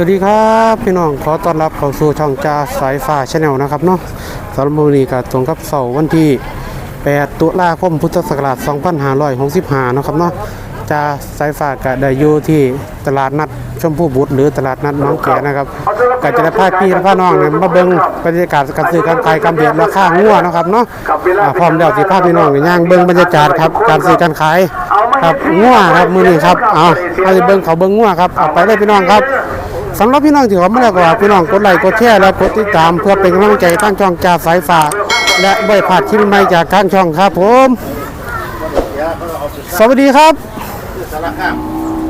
สวัสดีครับพี่น้องขอต้อนรับเข้าสู่ช่องจ่าสายฟ้าชาแนลนะครับเนาะสำหรับมื้อนี้ก็ตรงกับเสาร์วันที่ 8 ตุลาคมพุทธศักราช 2565เนาะครับเนาะจ่าสายฟ้าก็ได้อยู่ที่ตลาดนัดชมพู่บุตรหรือตลาดนัดน้องแก่นะครับก็จะได้พาพี่และพาน้องเนี่ยมาเบิ่งบรรยากาศการซื้อการขายการเบียดราคางัวนะครับเนาะพร้อมแล้วสิพาพี่น้องเนี่ยย่างเบิ่งบรรยากาศครับการซื้อการขายครับงัวครับมือนี้ครับเอาเอาสิเบิ่งเขาเบิ่งงัวครับเอาไปเลยพี่น้องครับ สำหรับพี่น้องที่เขาไม่ได้ก็ว่าพี่น้องกดไลค์กดแชร์และกดติดตามเพื่อเป็นกำลังใจทางช่องจ่าสายฟ้าและบ่อยพลาดคลิปใหม่จากทางช่องครับผม สวัสดีครับ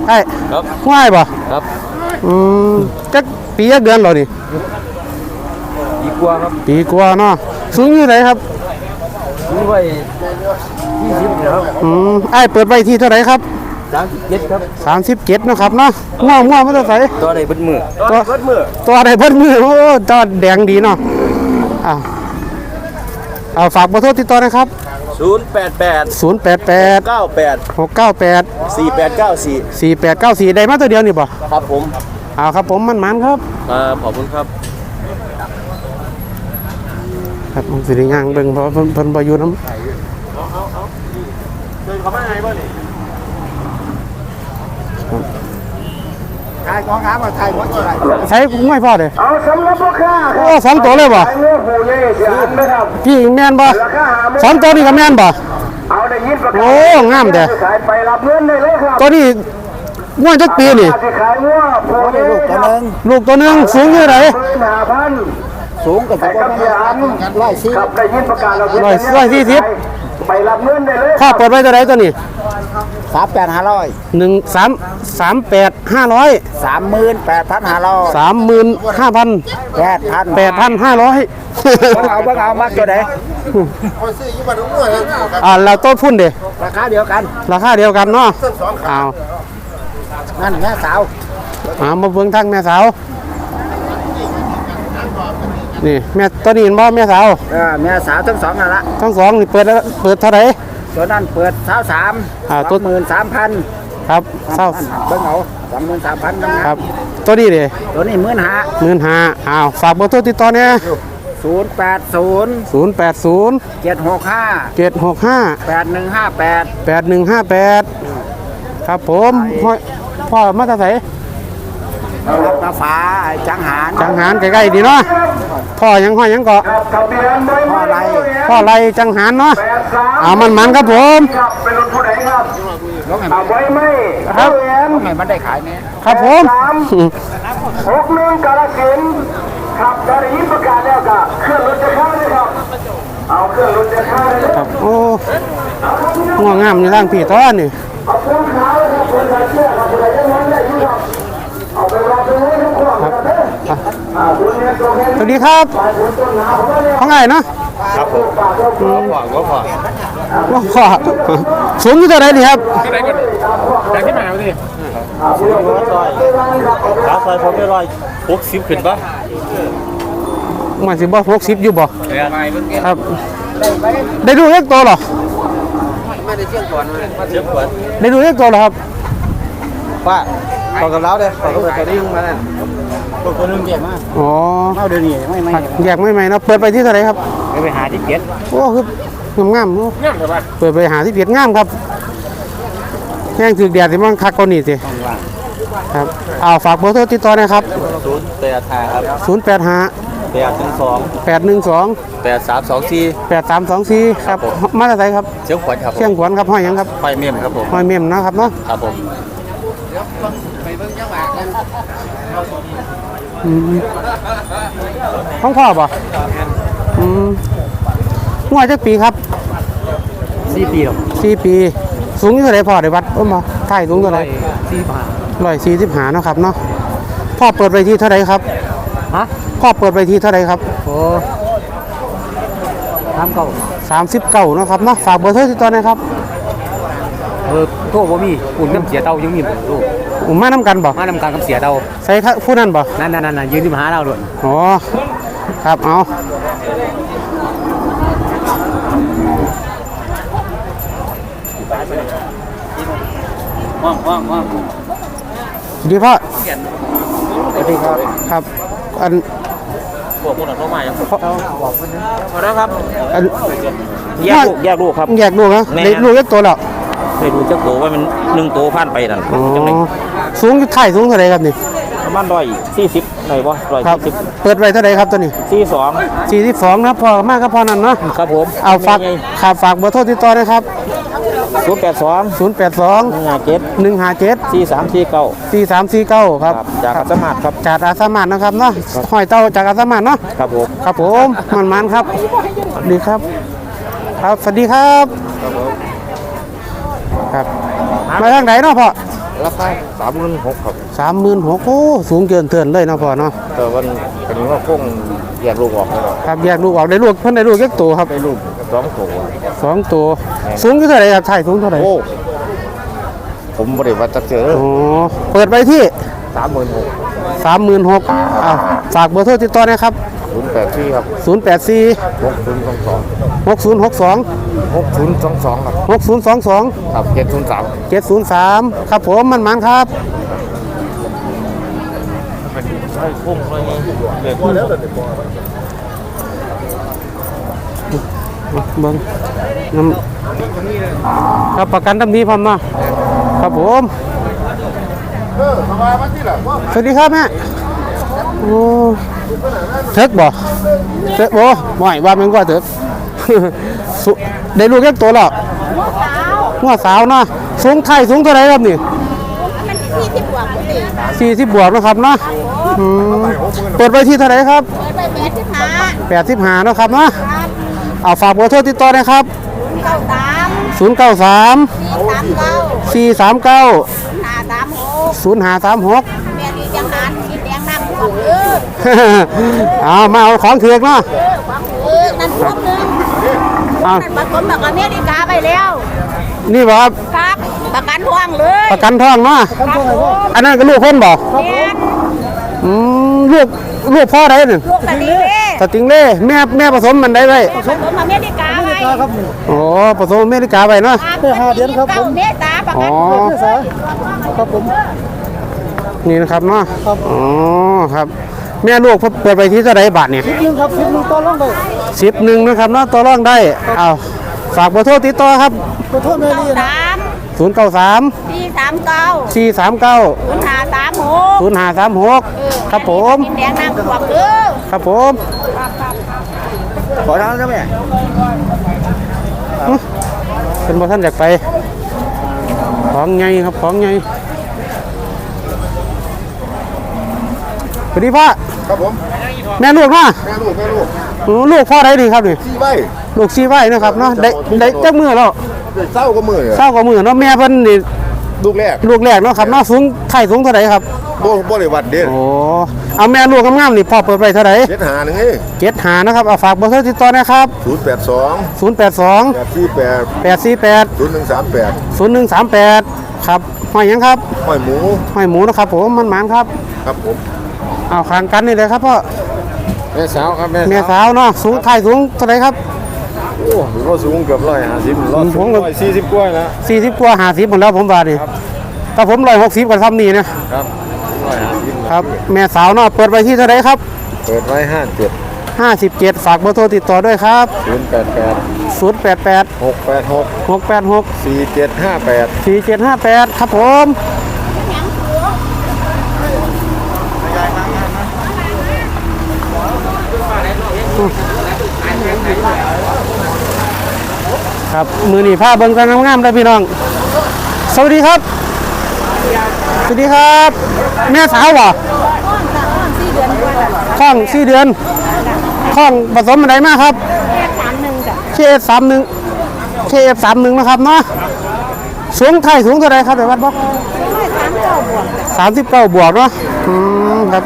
ไอ้ครับง่ายป่ะครับอืมจักปีจักเดือนเหรอนี่ดีกว่าครับปีกว่าเนาะสูงอยู่ไหนครับซื้อไว้ยี่สิบครับอืมไอ้เปิดไว้ที่เท่าไหร่ครับ สามสิบเจ็ดครับ37เนาะครับเนาะง่วงง่วงไม่ต้องใส่ตัวใดเบิดมือตัวเบิดมือตัวอะไรเพิ่นมือโอ้ตัวแดงดีเนาะอ้าวเอาฝากเบอร์โทรติดต่อนะครับศูนย์แปดแปด088เก้าแปด698สี่แปดเก้าสี่4894ได้มาตัวเดียวนี่บ่ครับผมเอาครับผมมันมันครับครับขอบคุณครับครับผมสิได้ย่างเบิ่งเพราะว่าเพิ่นเพิ่นบ่อยู่นำถ่า ยของน้ำมาถ่ายหัวกี่ไรใช้กุ้งไม่พอเด้เอาสำหรับพ่อค้าคโอ้รับสองตัวเลยบ่ขายเนื้อผูเล่เสียอันไหมครับพี่แม่นบ่ราคาหาไม่สองตัวนี่ก็แม่นบ่เอาได้ยินประกาศโอ้งามเด้ขายไปรับเงินได้เลยครับตัวนี้ง่วงจักปีนี่ที่ขายเนื้อผูเล่ครับลูกตัวหนึงสูงอยู่ไหนหมื่นห้าพันสูงกับแต่กับเสียอันร้อยสี่ครับได้ยินประกาศเราร้อยร้อยสี่สิบไปรับเงินได้เลยพ่อเปิดไว้ตัวไหนตัวนี้ สามแปดห้าร้อยหนึ่งสามสามแปดห้าร้อยสามหมื่นแปดพันห้าร้อยสามหมื่นห้าพันแปดพันแปดพันห้าร้อยเอาเบิ่งเอามากตัวไหนอ่าแล้วต้นพุ่นเด้ราคาเดียวกัน ราคาเดียวกันเนาะเอานั่นแม่สาวเอามาเบิ่งทางแม่สาวนี่แม่ตัวนี้เห็นบ่แม่สาวเออแม่สาวทั้งสองนั่นละทั้งสองนี่เปิดแล้วเปิดเท่าไหร่ ตัวนั้นเปิดสาวสามอ่าสตัอวงหมื่นสามพันครับเศร้าเบิ่งเอาสองหมื่นสามพันน้ำครับ ตัวนี้เด้ตัวนี้หมื่นห้าหมื่นห้าอ้าวฝากเบอร์โทรติดต่อเนี่ยศูนย์แปดศูนย์ศูนย์แปดศูนย์เจ็ดหกห้าเจ็ดหกห้าแปดหนึ่งห้าแปดแปดหนึ่งห้าแปดครับผมพ่อพ่อมาตาใส รับกาฟ้าจังหารจังหารใกล้ๆดีเนาะพ่อยังห้อยยังเกาะครับทะเบียนใบพ่ออะไรพ่อไรจังหารเนาะแปดสามเอามันมันๆครับผมครับเป็นรถผู้ใดครับลงให้เอาไว้ไหมครับทะเบียนลงให้มันได้ขายเนี่ยครับผมหกหนึ่งกาลสินธุ์ขับได้ยินประกาศแล้วก็เครื่องรถจะเข้าเลยครับเอาเครื่องรถจะเข้าเลยครับโอ้ง่วงงามในร่างผีต้อนนี่ สวัสดีครับฝ่ายคุณต้นหนาวเขาเนี่ยข้างไงเนาะครับผมฝากเราคุณหวังก็พอว่าพ่อสูงอยู่เท่าไหรนี่ครับอ่าผู้ใหญ่ก็ได้ครับเอาไปขาซอยผมไม่ร้อยหกสิบขึ้นปะมันสิบ่หกสิบอยู่บ่เนี่ยครับ ได้ดูเลขตัวเหรอไม่ได้เชื่อก่อนเลยเชื่อมขวัญได้ดูเลขตัวเหรอครับป้าต่อกับเราเด้อต่อกับตัวนี้มาแล้ว ตัวคนนึงเจ็บมากอ๋อเข้าเดี๋ยวนี้ไม่ไม่แยกไม่ไหมเนาะเปิดไปที่เท่าไหรครับไปหาที่เก็บโอ้คืองามๆโอ้เปิดไปหาที่เพียดงามครับแย่งถือแดดสิมันคักกว่านี่สิครับเอาฝากเบอร์โทรติดต่อหนะครับศูนย์แปดห้าครับ0 8 5 แปดหนึ่งสอง8 1 2 แปดสามสองสี่8 3 2 4ครับมาจากไหนครับเชียงขวัญครับผมเชียงขวัญครับห้อยหยังครับไฟเมียมครับผมห้อยเมมนะครับเนาะครับผม อืมของพ่อป่ะอืมงวดจักปีครับสี่ปีหรอสี่ปี สูงอยู่เท่าไหรพ่อได้วัดเอ้มาถ่ายสูงเท่าไหรสี่ผ่าร้อยสี่สิบหาเนาะครับเนาะพ่อเปิดไปที่เท่าไหรครับฮะพ่อเปิดไปที่เท่าไหรครับโอ้ทำเก่าสามสิบเก้านาะครับเนาะฝากเบอร์โทรติดต่อหนะครับเออโทษว่ามีอุ่นน้ำเสียเตายังมีบ่ลูก ผมมานำกันบ่มานำการกับเสียเตาใส่ท่าผู้นั้นบ่นั่นนั่นนั่นยืนที่มาหาเราด้วยอ๋อครับเอาว่างว่างว่างดีพ่อเดีครับครับอันพวกคนหลังเข้ามาอย่างพอแล้วครับอันแยกลูกแยกลูกครับแยกลูกนะแม่ได้ลูกเล็กตัวแล้ว ไปดูเจ้าโตว่ามันหนึ่งโตผ่านไปนั่นอ๋อ จังได สูงไข่สูงเท่าไหรครับนี่ประมาณร้อยสี่สิบหน่อยบ่ร้อยครับสี่สิบเปิดไว้เท่าไหรครับตัวนี้สี่สองสี่สิบสองนะพอมากก็พอนั่นเนาะครับผมเอาฝากขาฝากเบอร์โทรติดต่อนะครับศูนย์แปดสองศูนย์แปดสองหนึ่งห้าเจ็ดหนึ่งห้าเจ็ดสี่สามสี่เก้าสี่สามสี่เก้าครับครับจากอัสมาดครับจากอาสามันนะครับเนาะหอยเต้าจากอาสามันเนาะครับผมครับผมมันมันๆครับดีครับ ครับสวัสดีครับ ครับ มาทางไหนเนาะพ่อ ราคาสามหมื่นหกครับสามหมื่นหกโอ้สูงเกินเตือนเลยเนาะพ่อเนาะแต่วันอันนี้ว่าคงแยกลูกออกแล้วครับแยกลูกออกได้ลูกเพิ่นได้ลูกเล็กตัวครับได้ลูกสองตัวสองตัวสูงเท่าไหร่ครับไทยสูงเท่าไหร่โอ้ผมบริวัติเจอโอ้เปิดไปที่สามหมื่นหกสามหมื่นหกอ้าวฝากเบอร์โทรติดต่อนะครับ ศูนย์แปดที่ครับศูนย์แปดสี่หกศูนย์สองสองหกศูนย์หกสองหกศูนย์สองสองครับหกศูนย์สองสองครับเจ็ดศูนย์สามเจ็ดศูนย์สามครับผมมันมันครับใช่พุ่งเลยเด็กเบิ้งน้ำครับประกันตำนี้พร้อมเนาะครับผมสวัสดีครับแม่ โอ้เถิกบ่เถิกบ่ไม่ว่ามันก็เถิกสุได้ลูกเล็กตัวแล้วหัวสาวเนาะสูงไข่สูงเท่าไหรครับนี่มันที่ที่บวกคุณดิสี่สิบบวกนะครับเนาะอืมเปิดไว้ที่เท่าไหรครับเปิดไปแปดสิบห้าแปดสิบห้าเนาะครับเนาะเอาฝากเบอร์โทรติดต่อนะครับเก้าสามศูนย์เก้าสามสี่สามเก้าสี่สามเก้าห้าสามหกศูนย์ห้าสามหก แม่ดีจังหันกินแดงน้ำบวก เออเอามาเอาของเถือกเนาะเออความเออนั่นพวกหนึงเอานั่นผสมแบบอเมริกาไปแล้วนี่บ่ครับครับประกันทวงเลยประกันทองเนาะครับผมอันนั้นก็ลูกคนบ่แม่นอืมลูกลูกพ่อได้หนึ่งลูกตะลีเล่สติงเล่แม่แม่ผสมมันได้ไว้ผสมอเมริกาไปครับโอ้ผสมอเมริกาไว้เนาะห้าเดือนครับผมเมษาประกันอ๋อครับผมนี่นะครับเนาะอ๋อครับ แม่ลูกเปิดไปที่เท่าไหรบาทเนี่ยหนึ่งครับสิบหนึ่งต่อรองได้สิบหนึ่งนะครับเนาะต่อรองได้เอาฝากเบอร์โทรติดต่อครับขอโทษแม่ลีนะศูนย์เก้าสามสี่สามเก้าสี่สามเก้าศูนย์ห้าสามหกศูนย์ห้าสามหกครับผมกินแดงน้ำบวกเออครับผมขอทางนะแม่เป็นบ่ท่านอยากไป ของไงครับของไง วัสดีพ่อครับผมแม่ลูกเนาะแม่ลูกแม่ลูกอือลูกพ่อได้ดีครับนี่ที่ใบลูกซีไว้นะครับเนาะได้ได้จักมือแล้วเศร้าก็มือเศร้ากว่ามือเนาะแม่เพิ่นนี่ลูกแรกลูกแรกเนาะครับเนาะสูงไข่สูงเท่าไหร่ครับโบโบริวัติเด่นโอ้เอาแม่ลูกงามๆนี่พ่อเปิดไปเท่าไหร่เจ็ดหาหนึ่งเอ้ยเจ็ดหานะครับเอาฝากเบอร์โทรติดต่อนะครับศูนย์แปดสอง082แปดสี่แปด848ศูนย์หนึ่งสามแปด0138ครับหอยหยังครับห้อยหมูหอยหมูนะครับผมมันหมานครับครับผม เอาคางกันนี่เลยครับพ่อแม่สาวครับแม่แม่สาวเนาะสูงไข่สูงเท่าไหร่ครับโอ้ถือว่าสูงเกือบร้อยห้าสิบร้อยผมก็ร้อยสี่สิบกว่านะ40กว่า50หมดแล้วผมว่านี่ถ้าผม160กับซ้ำนี่นะครับร้อยห้าสิบครับแม่สาวเนาะเปิดไปที่เท่าไหร่ครับ เปิดไว้ห้าเจ็ด57ฝากเบอร์โทรติดต่อด้วยครับศูนย์แปดแปด088หกแปดหก686สี่เจ็ดห้าแปด4758ครับผม ครับมือนี่ผ้าเบิ่งกันงามๆเลยพี่น้อง สวัสดีครับ สวัสดีครับ แม่สาวเหรอข้องสี่เดือนข้องผสมอะไรมากครับสามหนึ่งจ้ะเคเอฟสามหนึ่งเคเอฟสามหนึ่งนะครับเนาะสูงไทยสูงเท่าไรครับเดี๋ยววัดบอกไม่สามเก้าบวกสามสิบเก้าบวกเนาะอืมครับ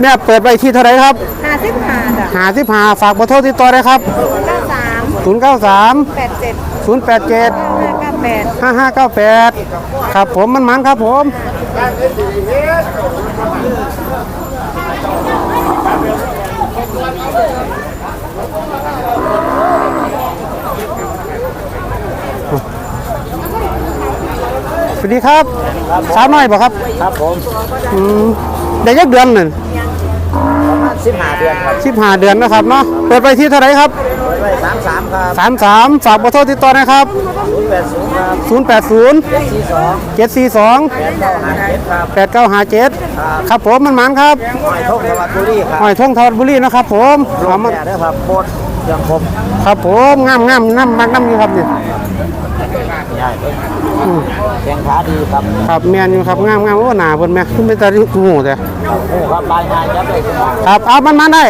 แม่เปิดไปที่เท่าไรครับห้าสิบห้าจ้ะหาที่หาฝากเบอร์โทรติดต่อได้ครับ เก้าสามศูนย์เก้าสามแปดเจ็ดศูนย์แปดเจ็ดห้าเก้าแปดห้าห้าเก้าแปดครับผมมันมันครับผมสวัสดีครับสาวน้อยบ่ครับ ครับผมอืมได้ยักเดือนนั่นประมาณ สิบห้าเดือนครับสิบห้าเดือนนะครับเนาะเปิดไปที่เท่าไหรครับไว้สามสามครับสามสามฝากเบอร์โทรติดต่อนะครับศูนย์แปดศูนย์ครับศูนย์แปดศูนย์สี่สองเจ็ดสี่สองแปดเก้าห้าเจ็ดครับแปดเก้าหาเจ็ดครับผมมันมันครับหอยทงสวัสดิ์บุรีครับหอยทงทอดบุรีนะครับผมรเอาถมาแม่เด้อครับโคตรยังครบครับผมงามงามน้ำมักน้ำอยู่ครับนี่แข่งขาดีครับ ครับแมนอยู่ครับงามงามโอ้หนาเพิ่นแม่ขึ้นไปแต่หูแต่โอ้ ครับบายงานยับเลยครับครับเอามันมันได้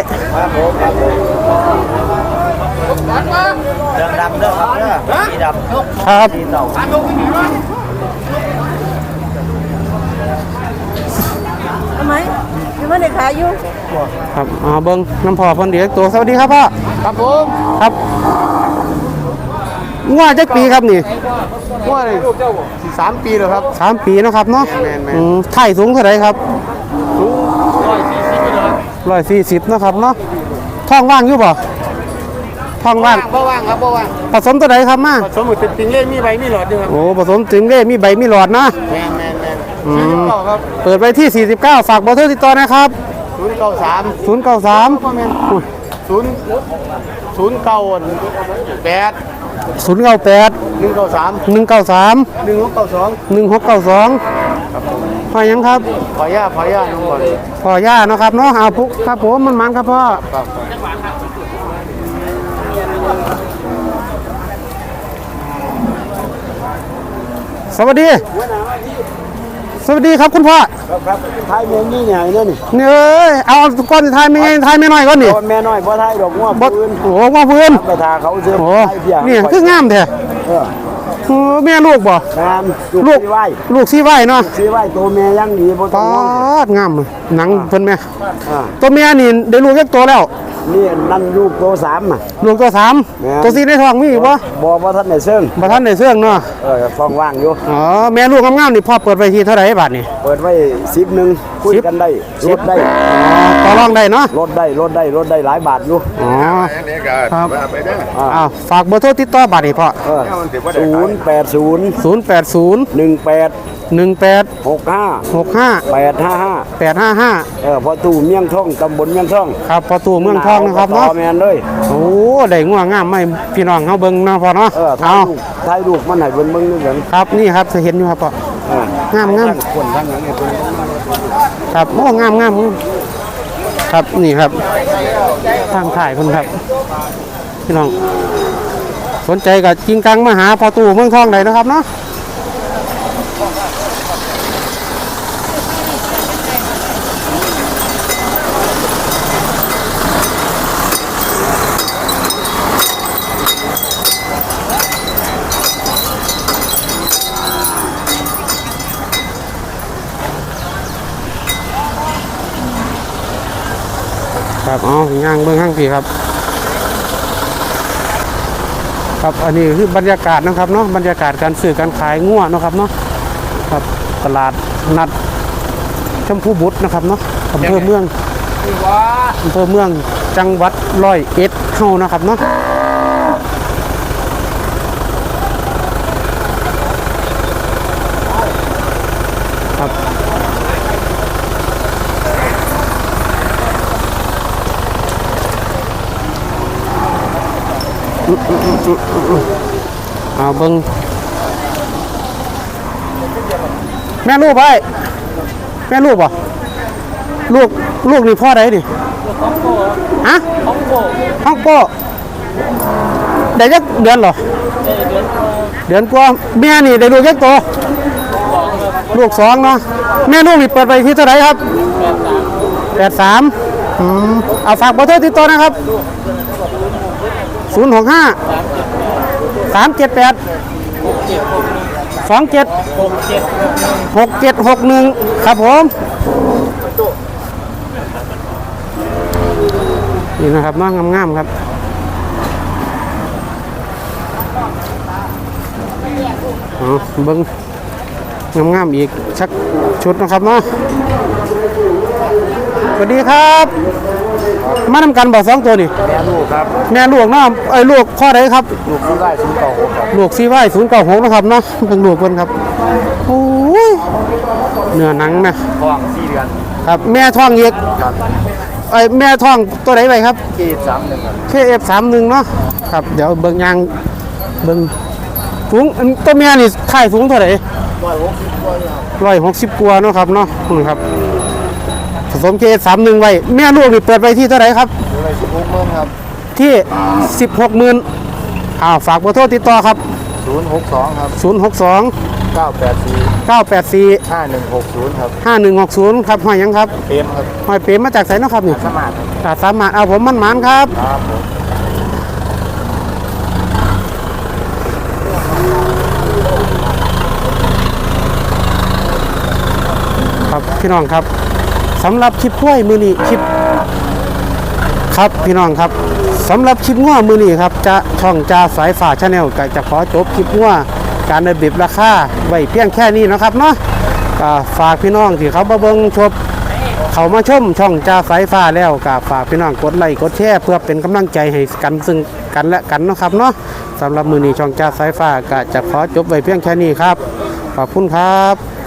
ผมครับผมเรื่องดำเด้อครับเด้อสีดำครับสีเต่าทำไมยังไม่ได้ขายอยู่ครับเอาเบิ้งน้ำพอเพิ่นเดียวตัวสวัสดีครับพ่อครับผมครับงัวจักปีครับนี่ว่าเลยสามปีแล้วครับสามปีเนาะครับเนาะแม่นแม่นอืมไถ่สูงเท่าไหร่ครับ ร้อยสี่สิบเลย ร้อยสี่สิบนาะครับเนาะท้องว่างอยู่บ่ท้องว่างบ่ว่างครับบ่ว่างผสมตัวไหนครับมาสมมติเป็นติงเล่มีใบมีหลอดด้วยครับโอ้ผสมถึงเล่มีใบมีหลอดนะแมนแมนแมนอืมสี่สิบเก้าครับเปิดไปที่ 49 ฝากเบอร์โทรติดต่อนะครับศูนย์เก้าสาม093พ่อแม่นศูนย์ศูนย์เก้าแปด098หนึ่งเก้าสาม193หนึ่งหกเก้าสอง1692 พ่อยังครับขอย่าขอย่าน้องบอลพ่อย่าเนาะครับเนาะเอาปุ๊กครับผมมันมันครับพ่อครับสวัสดี สวัสดีครับคุณพ่อครับครับท้ายเมียนี่ใหญ่เนี่ยนี่นี่เอ้ยเอาก้อนทายไม่ไงทายไม่น้อยก้อนนี่ตอนแม่น้อยบ่ท้ายดอกงัวบดปืนโอ้โหว่าเพื่อนไปทาเขาซื้อโอ้โหท้ายเพียนี่คืองามแท้เออโอ้แม่ลูกบ่งามลูลูกกที่ไหวลูกซีไว้เนาะซื้อไหวตัวแม่ยังดีบ่ปต้องอห่วงดงามหนังเพิ่นแม่อ่าตัวแม่นี่ได้ลูกยักตัวแล้ว นี่นั่นลูกโตสามอะ ลูกตัวสามแม่ ตัวซีในท้องมีอีกบ่บ่บ่ทันได้เซิงบ่ทันได้เสื่องเนาะเออฟองว่างอยู่ อ๋อแม่ลูกงามๆนี่พ่อเปิดไว้ที่เท่าไหร่บาทนี่เปิดไว้สิบหนึ่งคุยกันได้ลดได้อ๋อต่อรองได้เนาะลดได้ลดได้ลดได้หลายบาทอยู่อ๋อครับอ่าอ้าวฝากเบอร์โทรติดต่อบาทนี่พ่อเออศูนย์แปดศูนย์080หนึ่งแปด18หกห้า65แปดห้าห้า855เออพอตู่เมียงท่องตำบลเมียงท่องครับพอตู่เมืองทองนะครับเนาะต่อแมนเลยโอ้ได้ง่วงงามไหมพี่น้องเฮาเบิ่งเนาะพ่อเนาะเออถ่าเอายรูปถ่ายรูปมันให้เบิ่งเบิ่งนี่เหมือนครับนี่ครับจะเห็นอยู่ครับพ่ออ่างามงามคนทั้งนั้นเนี่ย คนครับโอ้งามงามครับนี่ครับทางถ่ายคนครับ พี่น้อง สนใจกับจริงกังมาหาพอตู่เมืองทองได้นะครับเนาะ ครับอ๋อย่างเบื้องข้างพี่ครับ ครับอันนี้คือบรรยากาศนะครับเนาะบรรยากาศการซื้อการขายงัวเนาะครับเนาะครับตลาดนัดชมพูบุตรนะครับเนาะอำเภอเมืองอำเภอเมืองจังหวัดร้อยเอ็ดเฮานะครับเนาะ เอาเบิ้งแม่ลูกไปแม่ลูกป่ะลูกลูกนี่พ่อใดนี่ฮะห้องโปห้องโปได้จักเดือนหรอเดือนกว่าแม่นี่ได้ลูกยักตัวลูกสองเนาะแม่ลูกนี่เปิดไปที่เท่าไหร่ครับแปดสามอืมเอาฝากเบอร์โทรติดต่อนะครับ ศูนย์หกห้าสามเจ็ดแปดสองเจ็ดหกเจ็ดหกหนึ่งครับผมนี่นะครับน้องงามๆครับอ๋อเบิ้งงามๆอีกชักชุดนะครับเนาะสวัสดีครับ มานำกันบอกสองตัวนี่แม่ลูกครับแม่ลูกเนาะไอ้ลูกข้อใดครับ ลูกที่ได้ศูนย์เก่าหกครับลูกซีไว้ศูนย์เก้าหกนะครับเนาะเป็นลูกเพิ่นครับโอ้ยเนื้อหนังนะท้องสี่เดือนครับ แม่ท้องเอกไอยแม่ท้องตัวไหนไปครับที่สามหนึ่งครับ KF 3 1เนาะครับเดี๋ยวเบิ่งยางเบิ่งสูงอันตัวแม่นี่ถ่ายสูงเท่าไหร่ร้อยหกสิบกว่าเนาะครับเนาะนี่ครับ ผสม KF 3 1ไว้ แม่ลูกนี่เปิดไปที่เท่าไหร่ครับอะไรสิบหกเมืองครับที่16หมื่นอ้าวฝากเบอร์โทรติดต่อครับศูนย์หกสองครับ062เก้าแปดสี่984ห้าหนึ่งหกศูนย์ครับ5160ครับห้อยหยังครับเต็มครับห้อยเปรมมาจากไสเนาะครับนี่สมาร์ทครับตาสามารถเอาผมมันหมานครับ ครับผม ครับพี่น้องครับ สำหรับคลิปกล้วยมือนี้คลิป ครับพี่น้องครับสำหรับคลิปง้อมือนี้ครับจะช่องจาสายฝ่าชาแนลก็จะขอจบคลิปง้อการระบีบราคาไว้เพียงแค่นี้นะครับเนาะฝากพี่น้องที่เขามาเบิ่งชมเขามาชมช่องจาสายฟ้าแล้วก็ฝากพี่น้องกดไลค์กดแชร์เพื่อเป็นกำลังใจให้กันซึ่งกันและกันนะครับเนาะสำหรับมือนี้ช่องจาสายฟ้าก็จะขอจบไว้เพียงแค่นี้ครับ ขอบคุณครับ